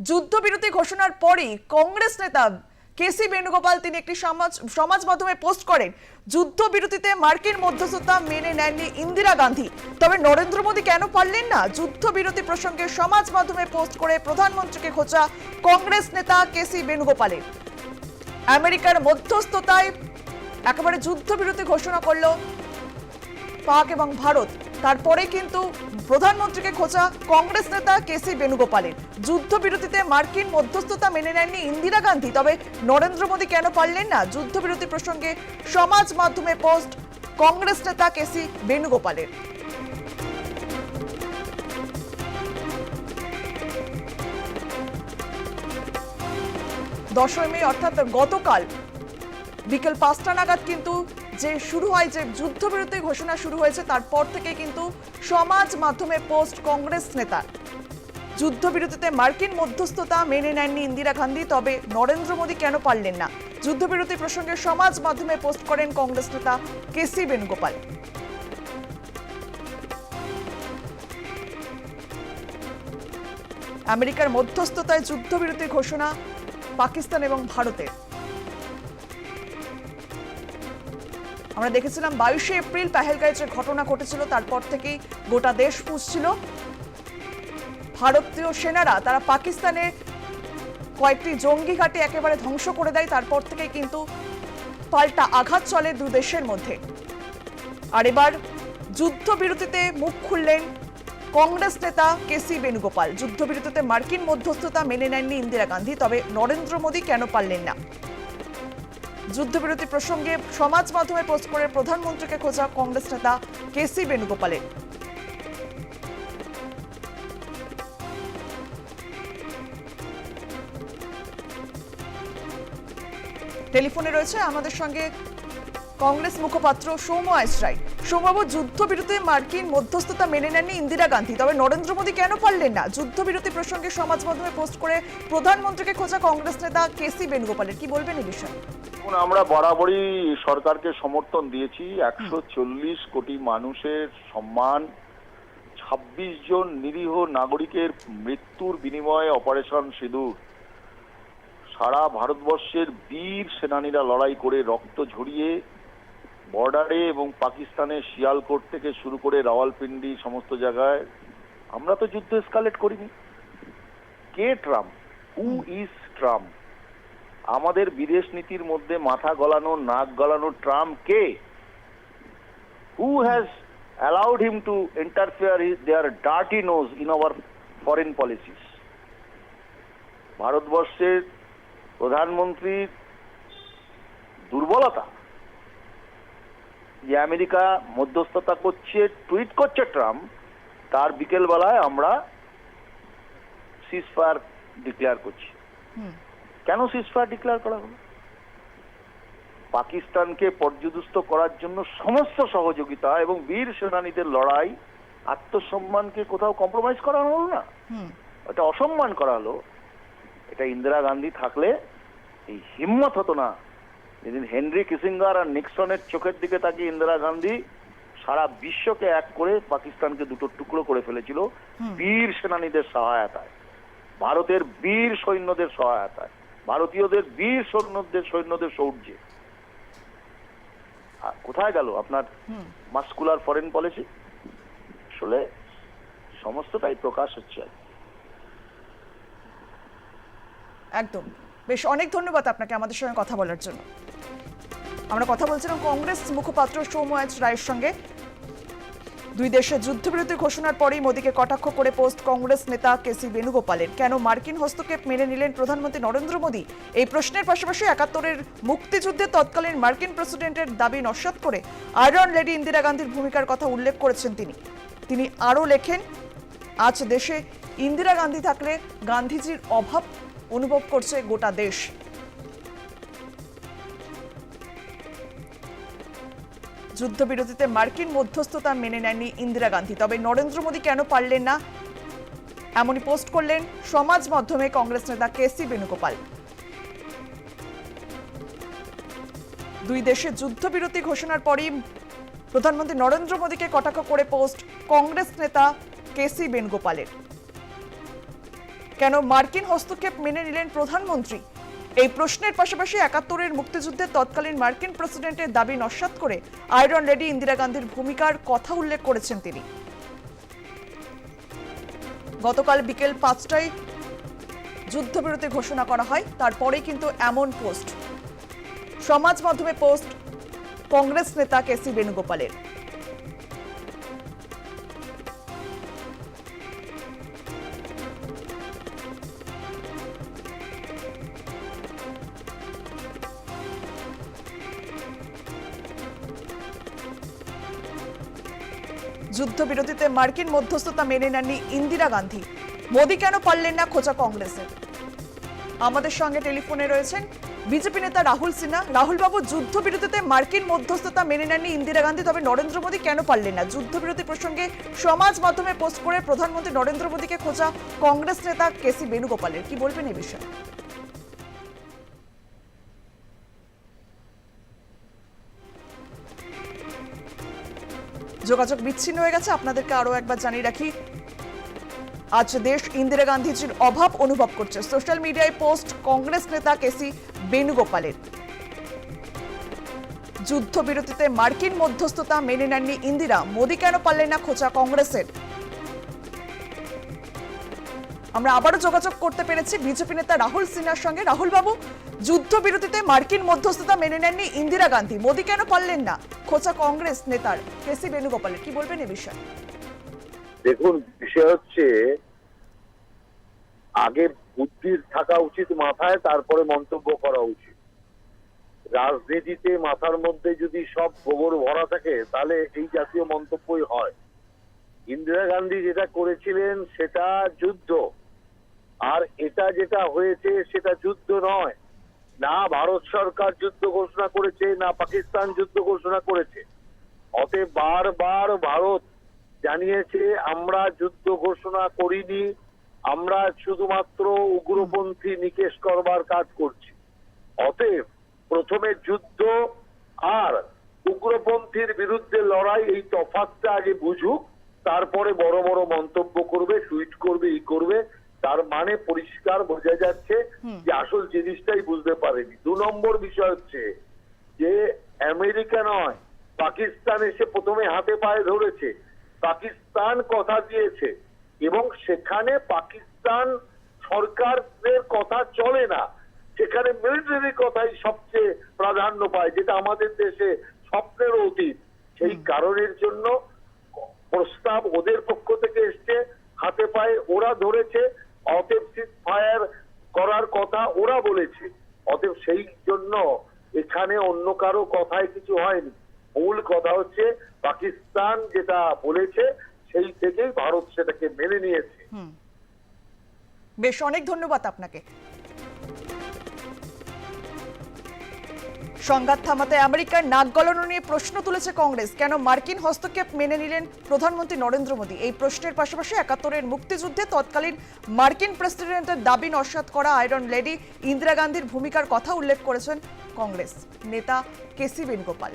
যুদ্ধবিরতি ঘোষণার পরেই কংগ্রেস নেতা কেসি বেণুগোপাল তিনি একটি সমাজ সমাজ মাধ্যমে পোস্ট করেন। যুদ্ধবিরতিতে মার্কিন মধ্যস্থতা মেনে নেননি ইন্দিরা গান্ধী। তবে নরেন্দ্র মোদী কেন পারলেন না? যুদ্ধবিরতি প্রসঙ্গে সমাজ মাধ্যমে পোস্ট করে প্রধানমন্ত্রীকে খোঁচা কংগ্রেস নেতা কেসি বেণুগোপালের। আমেরিকার মধ্যস্থতায় একেবারে যুদ্ধবিরতি ঘোষণা করল পাক এবং ভারত। তারপরে কিন্তু প্রধানমন্ত্রীকে খোঁচা কংগ্রেস নেতা কেসি বেণুগোপালের। যুদ্ধবিরতিতে মার্কিন মধ্যস্থতা মেনে নেননি ইন্দিরা গান্ধী। তবে নরেন্দ্র মোদী কেন পারলেন না? যুদ্ধবিরতি প্রসঙ্গে সমাজ মাধ্যমে পোস্ট কংগ্রেস নেতা কেসি বেণুগোপালের। দশই মে, অর্থাৎ গতকাল বিকেল পাঁচটা নাগাদ কিন্তু যে শুরু হয়, যে যুদ্ধবিরতি ঘোষণা শুরু হয়েছে, তারপর থেকে কিন্তু সমাজ মাধ্যমে পোস্ট কংগ্রেস নেতা যুদ্ধবিরতিতে মার্কিন মধ্যস্থতা মেনে নেননি ইন্দিরা গান্ধী, তবে নরেন্দ্র মোদী কেন পারলেন না? যুদ্ধবিরতি প্রসঙ্গে সমাজ মাধ্যমে পোস্ট করেন কংগ্রেস নেতা কেসি বেণুগোপাল। আমেরিকার মধ্যস্থতায় যুদ্ধবিরতির ঘোষণা পাকিস্তান এবং ভারতের। আমরা দেখেছিলাম বাইশে এপ্রিল পেহেলগাঁয়ে যে ঘটনা ঘটেছিল, তারপর থেকেই গোটা দেশ পুষছিল ভারতীয় সেনারা, তারা পাকিস্তানে কয়েকটি জঙ্গি ঘাঁটি একেবারে ধ্বংস করে দেয়, তারপর থেকে কিন্তু পাল্টা আঘাত চলে দু দেশের মধ্যে। আর এবার যুদ্ধবিরতিতে মুখ খুললেন কংগ্রেস নেতা কে কেসি বেণুগোপাল। যুদ্ধবিরতিতে মার্কিন মধ্যস্থতা মেনে নেননি ইন্দিরা গান্ধী, তবে নরেন্দ্র মোদী কেন পারলেন না? যুদ্ধবিরতি প্রসঙ্গে সমাজ মাধ্যমে পোস্ট করে প্রধানমন্ত্রীকে খোঁজা কংগ্রেস নেতা কেসি বেণুগোপালের। টেলিফোনে রয়েছে আমাদের সঙ্গে কংগ্রেস মুখপাত্র সৌম্য আইসরাই। সৌম্যবাবু যুদ্ধবিরতি মার্কিন মধ্যস্থতা মেনে নেননি ইন্দিরা গান্ধী। তবে নরেন্দ্র মোদী কেন পারলেন না? যুদ্ধবিরতি প্রসঙ্গে সমাজ মাধ্যমে পোস্ট করে প্রধানমন্ত্রীকে খোঁজা কংগ্রেস নেতা কেসি বেণুগোপালের। কি বলবেন এই বিষয়ে? দেখুন, আমরা বরাবরই সরকারকে সমর্থন দিয়েছি। একশো চল্লিশ কোটি মানুষের সম্মান, ছাব্বিশ জন নিরীহ নাগরিকের মৃত্যুর বিনিময়ে অপারেশন সিঁদুর। সারা ভারতবর্ষের বীর সেনানীরা লড়াই করে রক্ত ঝরিয়ে বর্ডারে এবং পাকিস্তানের শিয়ালকোট থেকে শুরু করে রাওয়ালপিন্ডি সমস্ত জায়গায়। আমরা তো যুদ্ধ এসকালেট করিনি। কে ট্রাম্প? হু ইজ ট্রাম্প আমাদের বিদেশ নীতির মধ্যে মাথা গলানো, নাক গলানো Trump K? Who has allowed him to interfere their dirty nose in our foreign policies ভারতবর্ষের প্রধানমন্ত্রীর দুর্বলতা? যে আমেরিকা মধ্যস্থতা করছে, টুইট করছে ট্রাম্প, তার বিকেলবেলায় আমরা সিজফায়ার ডিক্লেয়ার করছি। কেন সিজফায়ার ডিক্লেয়ার করা হলো? পাকিস্তানকে পর্যদস্ত করার জন্য সমস্ত সহযোগিতা এবং বীর সেনানীদের লড়াই আত্মসম্মানকে কোথাও কম্প্রোমাইজ করা হলো না। এটা অসম্মান করা হলো। এটা ইন্দিরা গান্ধী থাকলে এই হিম্মত হতো না। যেদিন হেনরি কিসিঙ্গার আর নিক্সনের চোখের দিকে তাকিয়ে ইন্দিরা গান্ধী সারা বিশ্বকে এক করে পাকিস্তানকে দুটো টুকরো করে ফেলেছিল বীর সেনানীদের সহায়তায়। ভারতের বীর সৈন্যদের সহায়তায়। ভারতীয়দের বীর সৈন্যদের সৈন্যদের সৌর্যে। আর কোথায় গেল আপনার মাস্কুলার ফরেন পলিসি আসলে সমস্তটাই প্রকাশ হচ্ছে আর কি। একদম। বেশ অনেক ধন্যবাদ আপনাকে আমাদের সঙ্গে কথা বলার জন্য। আমরা কথা বলছিলাম কংগ্রেস মুখপাত্র সৌম্য আজ রায়ের সঙ্গে। দুই দেশের যুদ্ধবিরতি ঘোষণার পরেই মোদীকে কটাক্ষ করে পোস্ট কংগ্রেস নেতা কেসি বেণুগোপালের। কেন মার্কিন হস্তক্ষেপ মেনে নিলেন প্রধানমন্ত্রী নরেন্দ্র মোদী? এই প্রশ্নের পাশাপাশি একাত্তরের মুক্তিযুদ্ধে তৎকালীন মার্কিন প্রেসিডেন্টের দাবি নস্বাত করে আয়রন লেডি ইন্দিরা গান্ধীর ভূমিকার কথা উল্লেখ করেছেন তিনি। তিনি আরও লেখেন, আজ দেশে ইন্দিরা গান্ধী থাকলে গান্ধীজির অভাব অনুভব করছে গোটা দেশ। যুদ্ধবিরতিতে মার্কিন মধ্যস্থতা মেনে নেননি ইন্দিরা গান্ধী। তবে নরেন্দ্র মোদী কেন পারলেন না? এমনই পোস্ট করলেন সমাজ মাধ্যমে কংগ্রেস নেতা কেসি বেণুগোপাল। দুই দেশের যুদ্ধবিরতি ঘোষণার পরই প্রধানমন্ত্রী নরেন্দ্র মোদীকে কটাক্ষ করে পোস্ট কংগ্রেস নেতা কেসি বেণুগোপালের। কেন মার্কিন হস্তক্ষেপ মেনে নিলেন প্রধানমন্ত্রী? এই প্রশ্নের পাশাপাশি একাত্তরের মুক্তিযুদ্ধে তৎকালীন মার্কিন প্রেসিডেন্টের দাবি নস্যাৎ করে আয়রন লেডি ইন্দিরা গান্ধীর ভূমিকার কথা উল্লেখ করেছেন তিনি। গতকাল বিকেল পাঁচটায় যুদ্ধবিরতি ঘোষণা করা হয়, তারপরেই কিন্তু এমন পোস্ট। সমাজ মাধ্যমে পোস্ট কংগ্রেস নেতা কেসি বেণুগোপালের। যুদ্ধবিরতিতে মার্কিন মধ্যস্থতা মেনে নেননি ইন্দিরা গান্ধী। মোদী কেন পারলেন না খোঁচা কংগ্রেসের? আমাদের সঙ্গে টেলিফোনে রয়েছেন বিজেপি নেতা রাহুল সিনহা। রাহুল বাবু যুদ্ধবিরতিতে মার্কিন মধ্যস্থতা মেনে নেননি ইন্দিরা গান্ধী, তবে নরেন্দ্র মোদী কেন পারলেন না? যুদ্ধবিরতি প্রসঙ্গে সমাজ মাধ্যমে পোস্ট করে প্রধানমন্ত্রী নরেন্দ্র মোদীকে খোঁচা কংগ্রেস নেতা কেসি বেণুগোপালের। কি বলবেন এই বিষয়ে? যোগাযোগ বিচ্ছিন্ন হয়ে গেছে। আপনাদেরকে আরও একবার জানিয়ে রাখি, আজ দেশ ইন্দিরা গান্ধীজির অভাব অনুভব করছে। সোশ্যাল মিডিয়ায় পোস্ট কংগ্রেস নেতা কেসি বেণুগোপালের। যুদ্ধবিরতিতে মার্কিন মধ্যস্থতা মেনে নেননি ইন্দিরা। মোদী কেন পারলেন না খোঁচা কংগ্রেসের? আমরা আবারও যোগাযোগ করতে পেরেছি। বিজেপি নেতা রাহুল সিনহার সঙ্গে। রাহুল বাবু যুদ্ধবিরতিতে মার্কিন মধ্যস্থতা মেনে নেননি ইন্দিরা গান্ধী। মোদী কেন পারলেন না? খোঁচা কংগ্রেস নেতার কেসি বেণুগোপালের। কি বলবেন এ বিষয়ে? দেখুন, বিষয় হচ্ছে, আগে বুদ্ধির থাকা উচিত মাথায়, তারপরে মন্তব্য করা উচিত। রাজনীতিতে মাথার মধ্যে যদি সব গোবর ভরা থাকে, তাহলে এই জাতীয় মন্তব্যই হয়। ইন্দিরা গান্ধী যেটা করেছিলেন, সেটা যুদ্ধ। আর এটা যেটা হয়েছে, সেটা যুদ্ধ নয়। না ভারত সরকার যুদ্ধ ঘোষণা করেছে, না পাকিস্তান যুদ্ধ ঘোষণা করেছে। অতএব বারবার ভারত জানিয়েছে, আমরা যুদ্ধ ঘোষণা করিনি, আমরা শুধুমাত্র উগ্রপন্থী নিকেশ করবার কাজ করছি। অতএব প্রথমে যুদ্ধ আর উগ্রপন্থীর বিরুদ্ধে লড়াই, এই তফাৎটা আগে বুঝুক, তারপরে বড় বড় মন্তব্য করবে, টুইট করবে, ই করবে। তার মানে পরিষ্কার বোঝা যাচ্ছে যে আসল জিনিসটাই বুঝতে পারেনি। দু নম্বর বিষয় হচ্ছে যে আমেরিকা নয় পাকিস্তান এসে প্রথমে হাতে পায়ে ধরেছে। পাকিস্তান কথা দিয়েছে এবং সেখানে পাকিস্তান সরকারের কথা চলে না। সেখানে মিলিটারি কথাই সবচেয়ে প্রাধান্য পায় যেটা আমাদের দেশে স্বপ্নের অতীত। সেই কারণের জন্য প্রস্তাব ওদের পক্ষ থেকে এসছে হাতে পায়ে ওরা ধরেছে। অতএব ফায়ার করার কথা ওরা বলেছে। অতএব সেই জন্য এখানে অন্য কারও কথায় কিছু হয়নি। মূল কথা হচ্ছে, পাকিস্তান যেটা বলেছে, সেই থেকেই ভারত সেটাকে মেনে নিয়েছে। বেশ, অনেক ধন্যবাদ আপনাকে। সংঘাত থামাতে আমেরিকার নাক গলানো নিয়ে প্রশ্ন তুলেছে কংগ্রেস। কেন মার্কিন হস্তক্ষেপ মেনে নিলেন প্রধানমন্ত্রী নরেন্দ্র মোদী? এই প্রশ্নের পাশাপাশি একাত্তরের মুক্তিযুদ্ধে তৎকালীন মার্কিন প্রেসিডেন্টের দাবি নস্যাৎ করা আয়রন লেডি ইন্দিরা গান্ধীর ভূমিকার কথা উল্লেখ করেছেন কংগ্রেস নেতা কেসি বেণুগোপাল।